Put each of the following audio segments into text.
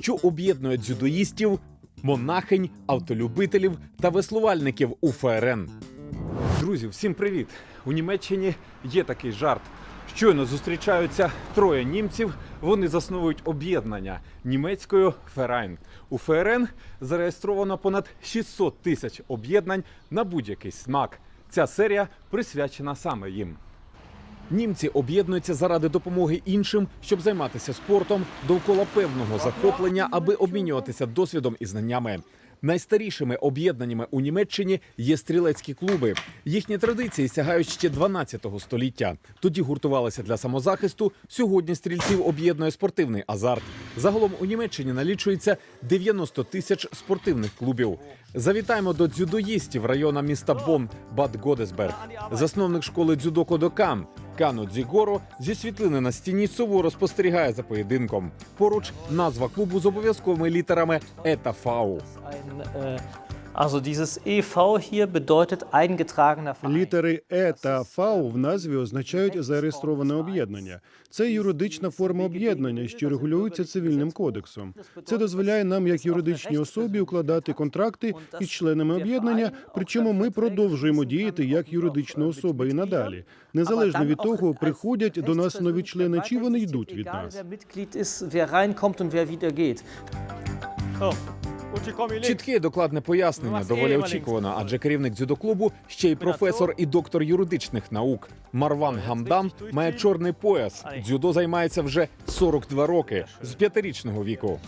що об'єднує дзюдоїстів, монахинь, автолюбителів та веслувальників у ФРН. Друзі, всім привіт! У Німеччині є такий жарт. Щойно зустрічаються троє німців. Вони засновують об'єднання німецькою Ферайн. У ФРН зареєстровано понад 600 тисяч об'єднань на будь-який смак. Ця серія присвячена саме їм. Німці об'єднуються заради допомоги іншим, щоб займатися спортом довкола певного захоплення, аби обмінюватися досвідом і знаннями. Найстарішими об'єднаннями у Німеччині є стрілецькі клуби. Їхні традиції сягають ще 12 століття. Тоді гуртувалися для самозахисту. Сьогодні стрільців об'єднує спортивний азарт. Загалом у Німеччині налічується 90 тисяч спортивних клубів. Завітаємо до дзюдоїстів району міста Бон Бад Годесберг. Засновник школи дзюдо Кодокан Кано Дзігоро зі світлини на стіні суворо спостерігає за поєдинком. Поруч назва клубу з обов'язковими літерами ЕТА ФАУ. Ein, äh, also dieses EV hier bedeutet eingetragener Verein. Літери Е та ФАУ в назві означають зареєстроване об'єднання. Це юридична форма об'єднання, що регулюється цивільним кодексом. Це дозволяє нам, як юридичній особі, укладати контракти із членами об'єднання. Причому ми продовжуємо діяти як юридична особа і надалі, незалежно від того, приходять до нас нові члени, чи вони йдуть від нас. wer Чітке і докладне пояснення доволі очікувано, адже керівник дзюдоклубу ще й професор і доктор юридичних наук. Марван Гамдам має чорний пояс. Дзюдо займається вже 42 роки з п'ятирічного віку.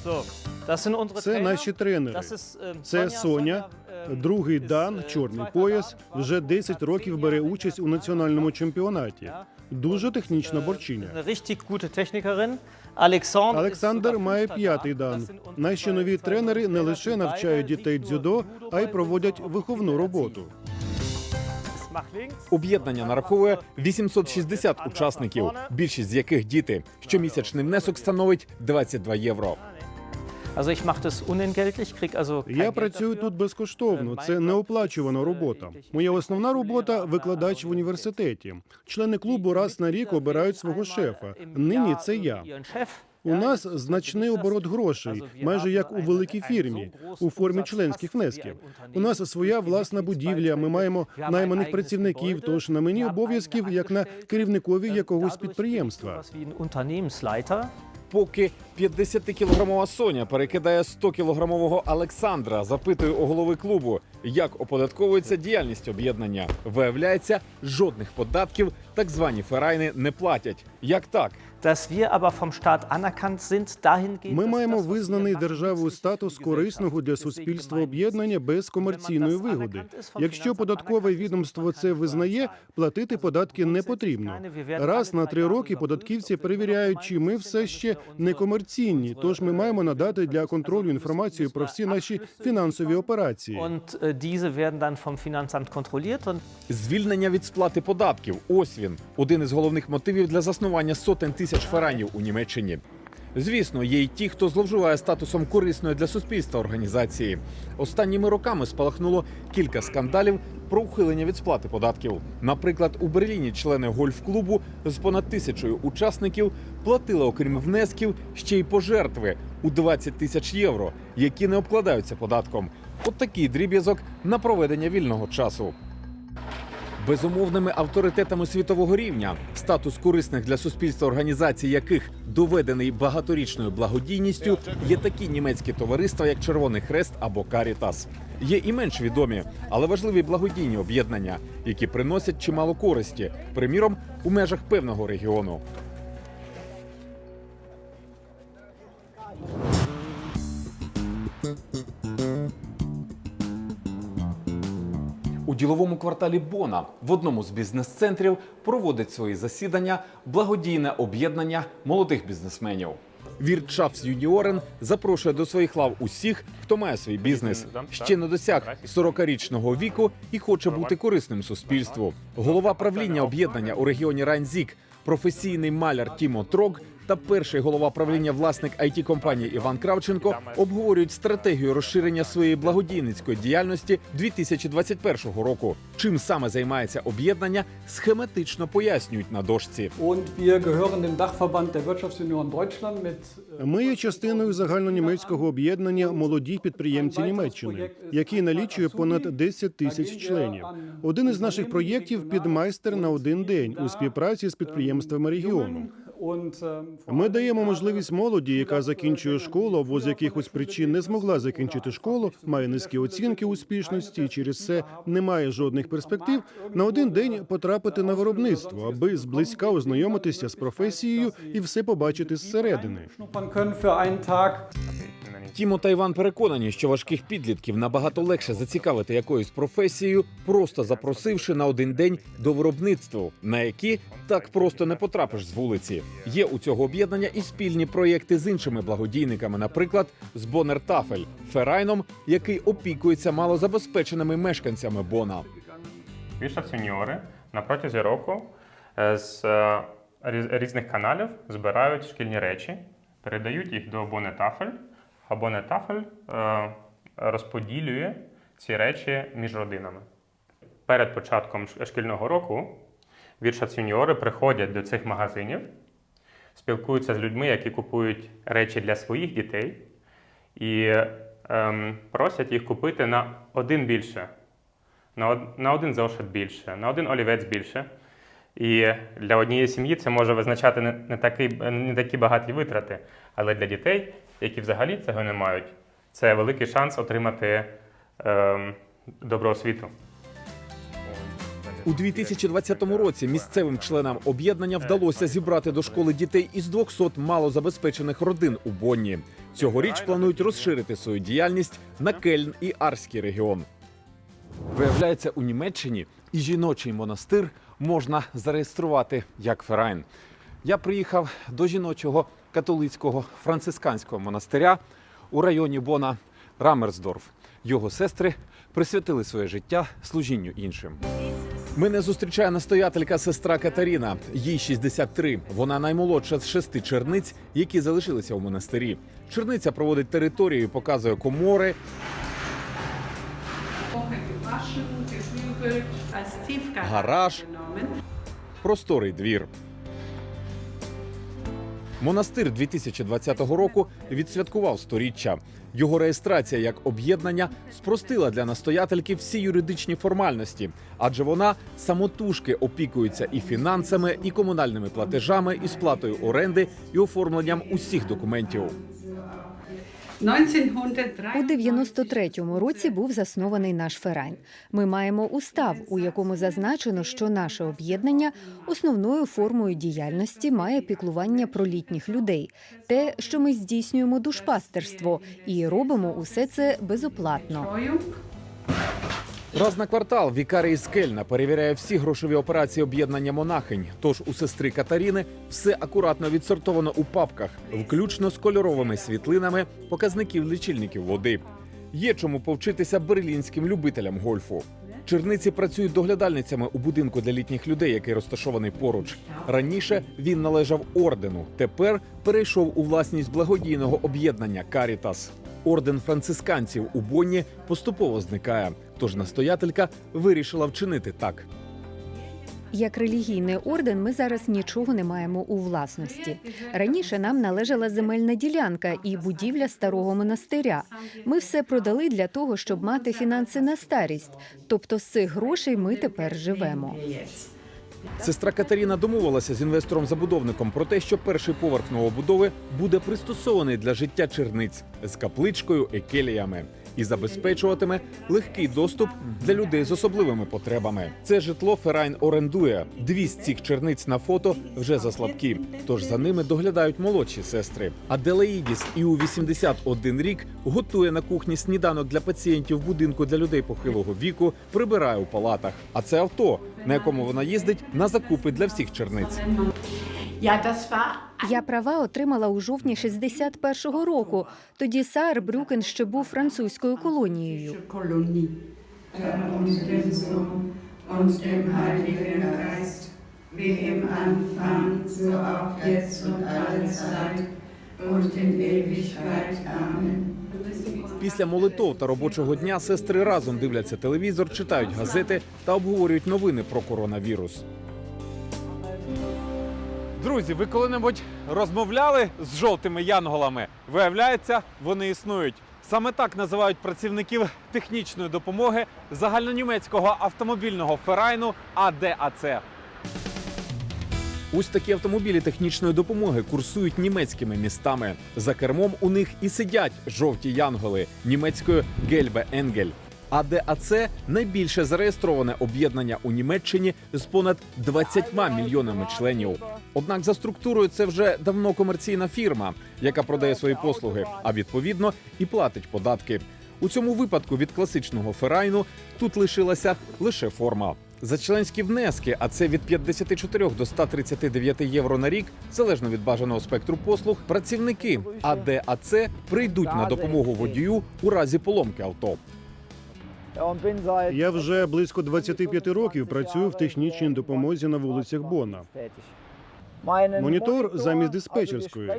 Це наші тренери. Ähm, Це Соня, ähm, другий Дан, чорний пояс, вже 10 років бере участь у національному чемпіонаті. Дуже технічна борчиня. Technikerin. Олександр має п'ятий дан. Наші нові тренери не лише навчають дітей дзюдо, а й проводять виховну роботу. Об'єднання нараховує 860 учасників, більшість з яких діти. Щомісячний внесок становить 22 євро. Я працюю тут безкоштовно. Це неоплачувана робота. Моя основна робота викладач в університеті. Члени клубу раз на рік обирають свого шефа. Нині це я. У нас значний оборот грошей, майже як у великій фірмі, у формі членських внесків. У нас своя власна будівля. Ми маємо найманих працівників. Тож на мені обов'язків як на керівникові якогось підприємства. Поки 50-кілограмова Соня перекидає 100-кілограмового Олександра, запитує у голови клубу, як оподатковується діяльність об'єднання. Виявляється, жодних податків так звані ферайни не платять. Як так? Ми маємо визнаний державою статус корисного для суспільства об'єднання без комерційної вигоди. Якщо податкове відомство це визнає, платити податки не потрібно. Раз на три роки податківці перевіряють, чи ми все ще не комерційні. Тож ми маємо надати для контролю інформацію про всі наші фінансові операції. Und Звільнення від сплати податків. Ось він один із головних мотивів для заснування сотень тисяч фаранів у Німеччині. Звісно, є й ті, хто зловживає статусом корисної для суспільства організації. Останніми роками спалахнуло кілька скандалів про ухилення від сплати податків. Наприклад, у Берліні члени гольф-клубу з понад тисячою учасників платили, окрім внесків, ще й пожертви у 20 тисяч євро, які не обкладаються податком. От такий дріб'язок на проведення вільного часу. Безумовними авторитетами світового рівня, статус корисних для суспільства організацій, яких доведений багаторічною благодійністю, є такі німецькі товариства, як Червоний Хрест або Карітас. Є і менш відомі, але важливі благодійні об'єднання, які приносять чимало користі, приміром у межах певного регіону. Діловому кварталі Бона в одному з бізнес-центрів проводить свої засідання благодійне об'єднання молодих бізнесменів. Віртшафс Юніорен запрошує до своїх лав усіх, хто має свій бізнес, ще не досяг 40-річного віку і хоче бути корисним суспільству. Голова правління об'єднання у регіоні Райнзік, професійний маляр Тімо Трог та перший голова правління власник it компанії Іван Кравченко обговорюють стратегію розширення своєї благодійницької діяльності 2021 року. Чим саме займається об'єднання, схематично пояснюють на дошці. Äh, Ми є частиною загальнонімецького об'єднання молоді підприємці Німеччини, який налічує понад 10 тисяч членів. Один із наших проєктів підмайстер на один день у співпраці з підприємствами регіону. Ähm, Ми даємо можливість молоді, яка закінчує школу або з якихось причин не змогла закінчити школу, має низькі оцінки успішності і через це не має жодних перспектив. На один день потрапити на виробництво, аби зблизька ознайомитися з професією і все побачити зсередини. Тімо та Іван переконані, що важких підлітків набагато легше зацікавити якоюсь професією, просто запросивши на один день до виробництва, на які так просто не потрапиш з вулиці. Є у цього об'єднання і спільні проєкти з іншими благодійниками, наприклад, з Бонер Тафель Ферайном, який опікується малозабезпеченими мешканцями Бона. Більше сеньори на протязі року е, з е, різних каналів збирають шкільні речі, передають їх до Бонетафель, а Бонетафель е, розподілює ці речі між родинами. Перед початком шкільного року вірша сеньори приходять до цих магазинів, спілкуються з людьми, які купують речі для своїх дітей, і ем, просять їх купити на один більше на, на один зошит більше, на один олівець більше. І для однієї сім'ї це може визначати не, не, такий, не такі багаті витрати, але для дітей, які взагалі цього не мають, це великий шанс отримати ем, добру освіту. У 2020 році місцевим членам об'єднання вдалося зібрати до школи дітей із 200 малозабезпечених родин у Бонні. Цьогоріч планують розширити свою діяльність на Кельн і Арський регіон. Виявляється, у Німеччині і жіночий монастир можна зареєструвати як Ферайн. Я приїхав до жіночого католицького францисканського монастиря у районі Бона Рамерсдорф. Його сестри присвятили своє життя служінню іншим. Мене зустрічає настоятелька сестра Катаріна. Їй 63. Вона наймолодша з шести черниць, які залишилися у монастирі. Черниця проводить територію, показує комори, genommen. просторий двір. Монастир 2020 року відсвяткував сторіччя. Його реєстрація як об'єднання спростила для настоятельки всі юридичні формальності, адже вона самотужки опікується і фінансами, і комунальними платежами, і сплатою оренди, і оформленням усіх документів. 1993 У 93-му році був заснований наш Ферань. Ми маємо устав, у якому зазначено, що наше об'єднання основною формою діяльності має піклування про літніх людей, те, що ми здійснюємо душпастерство, і робимо усе це безоплатно. Раз на квартал вікарій Кельна перевіряє всі грошові операції об'єднання монахинь. Тож у сестри Катаріни все акуратно відсортовано у папках, включно з кольоровими світлинами показників лічильників води. Є чому повчитися берлінським любителям гольфу. Черниці працюють доглядальницями у будинку для літніх людей, який розташований поруч. Раніше він належав ордену. Тепер перейшов у власність благодійного об'єднання Карітас. Орден францисканців у Бонні поступово зникає. Тож настоятелька вирішила вчинити так. Як релігійний орден, ми зараз нічого не маємо у власності. Раніше нам належала земельна ділянка і будівля старого монастиря. Ми все продали для того, щоб мати фінанси на старість. Тобто з цих грошей ми тепер живемо. Сестра Катерина домовилася з інвестором-забудовником про те, що перший поверх новобудови буде пристосований для життя черниць з капличкою, екеліями і забезпечуватиме легкий доступ для людей з особливими потребами. Це житло Ферайн орендує. Дві з цих черниць на фото вже заслабкі, тож за ними доглядають молодші сестри. Аделаїдіс і у 81 рік готує на кухні сніданок для пацієнтів будинку для людей похилого віку, прибирає у палатах. А це авто, на якому вона їздить на закупи для всіх черниць. Я права отримала у жовтні 61-го року. Тоді Саарбрюкен ще був французькою колонією. Після молитов та робочого дня сестри разом дивляться телевізор, читають газети та обговорюють новини про коронавірус. Друзі, ви коли-небудь розмовляли з жовтими янголами? Виявляється, вони існують. Саме так називають працівників технічної допомоги загальнонімецького автомобільного ферайну АДАЦ. Ось такі автомобілі технічної допомоги курсують німецькими містами. За кермом у них і сидять жовті янголи німецькою Гельбе Енгель. АДАЦ найбільше зареєстроване об'єднання у Німеччині з понад 20 мільйонами членів. Однак за структурою це вже давно комерційна фірма, яка продає свої послуги, а відповідно і платить податки. У цьому випадку від класичного ферайну тут лишилася лише форма. За членські внески, а це від 54 до 139 євро на рік, залежно від бажаного спектру послуг, працівники АДАЦ прийдуть на допомогу водію у разі поломки авто. Я вже близько 25 років працюю в технічній допомозі на вулицях Бона. Монітор замість диспетчерської.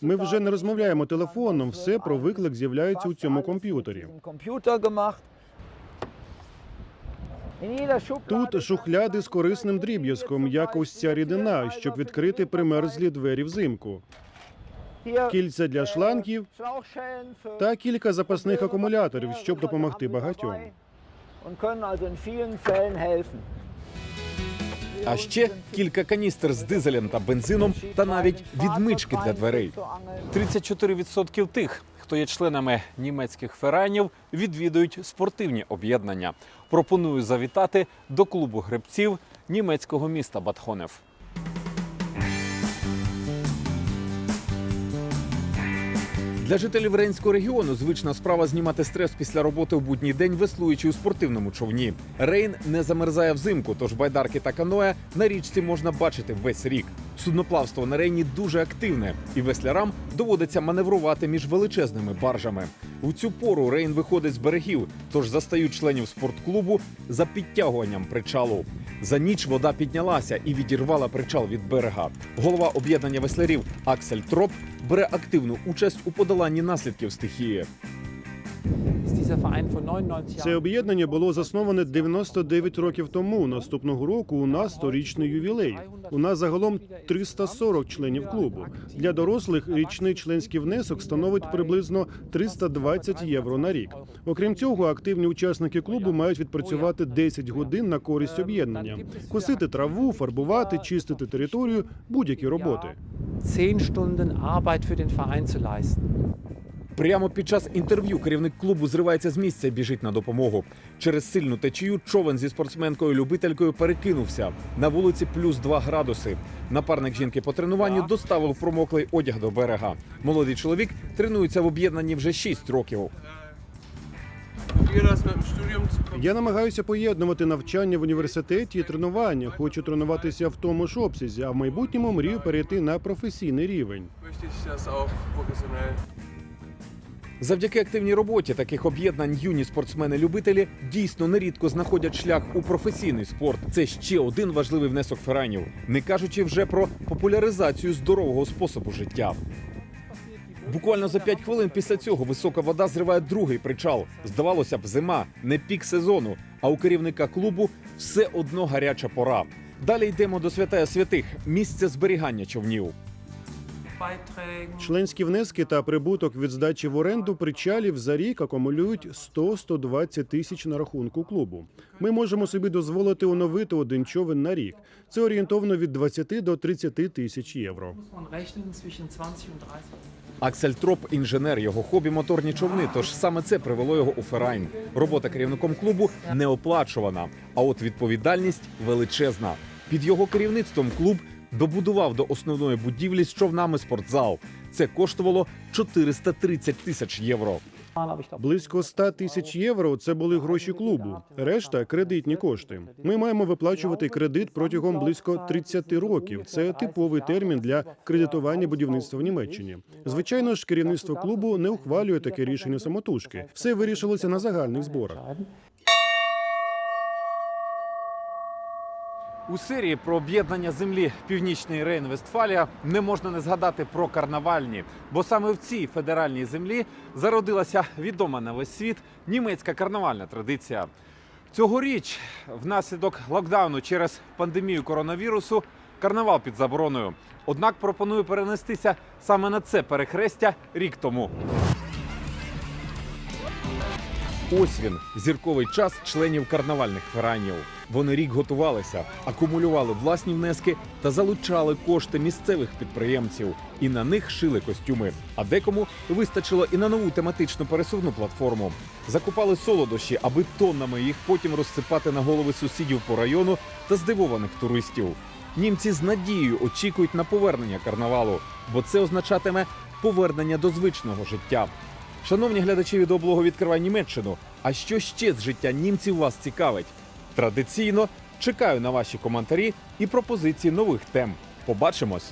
Ми вже не розмовляємо телефоном. Все про виклик з'являється у цьому комп'ютері. Тут шухляди з корисним дріб'язком, як ось ця рідина, щоб відкрити примерзлі двері взимку. Кільця для шлангів та кілька запасних акумуляторів, щоб допомогти багатьом. А ще кілька каністр з дизелем та бензином, та навіть відмички для дверей. 34% тих, хто є членами німецьких ферайнів, відвідують спортивні об'єднання. Пропоную завітати до клубу гребців німецького міста Батхонев. Для жителів Рейнського регіону звична справа знімати стрес після роботи в будній день, веслуючи у спортивному човні. Рейн не замерзає взимку, тож байдарки та каноя на річці можна бачити весь рік. Судноплавство на рейні дуже активне, і веслярам доводиться маневрувати між величезними баржами. У цю пору рейн виходить з берегів, тож застають членів спортклубу за підтягуванням причалу. За ніч вода піднялася і відірвала причал від берега. Голова об'єднання веслярів Аксель Троп бере активну участь у подоланні наслідків стихії. Це об'єднання було засноване 99 років тому. Наступного року у нас сторічний ювілей. У нас загалом 340 членів клубу. Для дорослих річний членський внесок становить приблизно 320 євро на рік. Окрім цього, активні учасники клубу мають відпрацювати 10 годин на користь об'єднання, косити траву, фарбувати, чистити територію, будь-які роботи. 10 Stunden Arbeit für den Verein zu leisten. Прямо під час інтерв'ю керівник клубу зривається з місця і біжить на допомогу. Через сильну течію човен зі спортсменкою-любителькою перекинувся. На вулиці плюс 2 градуси. Напарник жінки по тренуванню доставив промоклий одяг до берега. Молодий чоловік тренується в об'єднанні вже 6 років. Я намагаюся поєднувати навчання в університеті і тренування. Хочу тренуватися в тому ж обсязі, а в майбутньому мрію перейти на професійний рівень. Завдяки активній роботі таких об'єднань юні спортсмени-любителі дійсно нерідко знаходять шлях у професійний спорт. Це ще один важливий внесок феранів, не кажучи вже про популяризацію здорового способу життя. Буквально за 5 хвилин після цього висока вода зриває другий причал. Здавалося б, зима, не пік сезону. А у керівника клубу все одно гаряча пора. Далі йдемо до святая святих місця зберігання човнів. Членські внески та прибуток від здачі в оренду причалів за рік акумулюють 100-120 тисяч на рахунку клубу. Ми можемо собі дозволити оновити один човен на рік. Це орієнтовно від 20 до 30 тисяч євро. Muss man rechnen zwischen 20 und 30. Аксель Троп інженер, його хобі моторні човни. Тож саме це привело його у Ферайн. Робота керівником клубу не оплачувана, а от відповідальність величезна. Під його керівництвом клуб добудував до основної будівлі з човнами спортзал. Це коштувало 430 тисяч євро. Близько 100 тисяч євро це були гроші клубу. Решта кредитні кошти. Ми маємо виплачувати кредит протягом близько 30 років. Це типовий термін для кредитування будівництва в Німеччині. Звичайно ж, керівництво клубу не ухвалює таке рішення самотужки. Все вирішилося на загальних зборах. У серії про об'єднання землі Північний Рейн-Вестфалія не можна не згадати про карнавальні, бо саме в цій федеральній землі зародилася відома на весь світ німецька карнавальна традиція. Цьогоріч, внаслідок локдауну через пандемію коронавірусу, карнавал під забороною. Однак пропоную перенестися саме на це перехрестя рік тому. Ось він, зірковий час членів карнавальних феранів. Вони рік готувалися, акумулювали власні внески та залучали кошти місцевих підприємців. І на них шили костюми. А декому вистачило і на нову тематичну пересувну платформу. Закупали солодощі, аби тоннами їх потім розсипати на голови сусідів по району та здивованих туристів. Німці з надією очікують на повернення карнавалу, бо це означатиме повернення до звичного життя. Шановні глядачі відеоблогу «Відкривай Німеччину. А що ще з життя німців вас цікавить? Традиційно чекаю на ваші коментарі і пропозиції нових тем. Побачимось!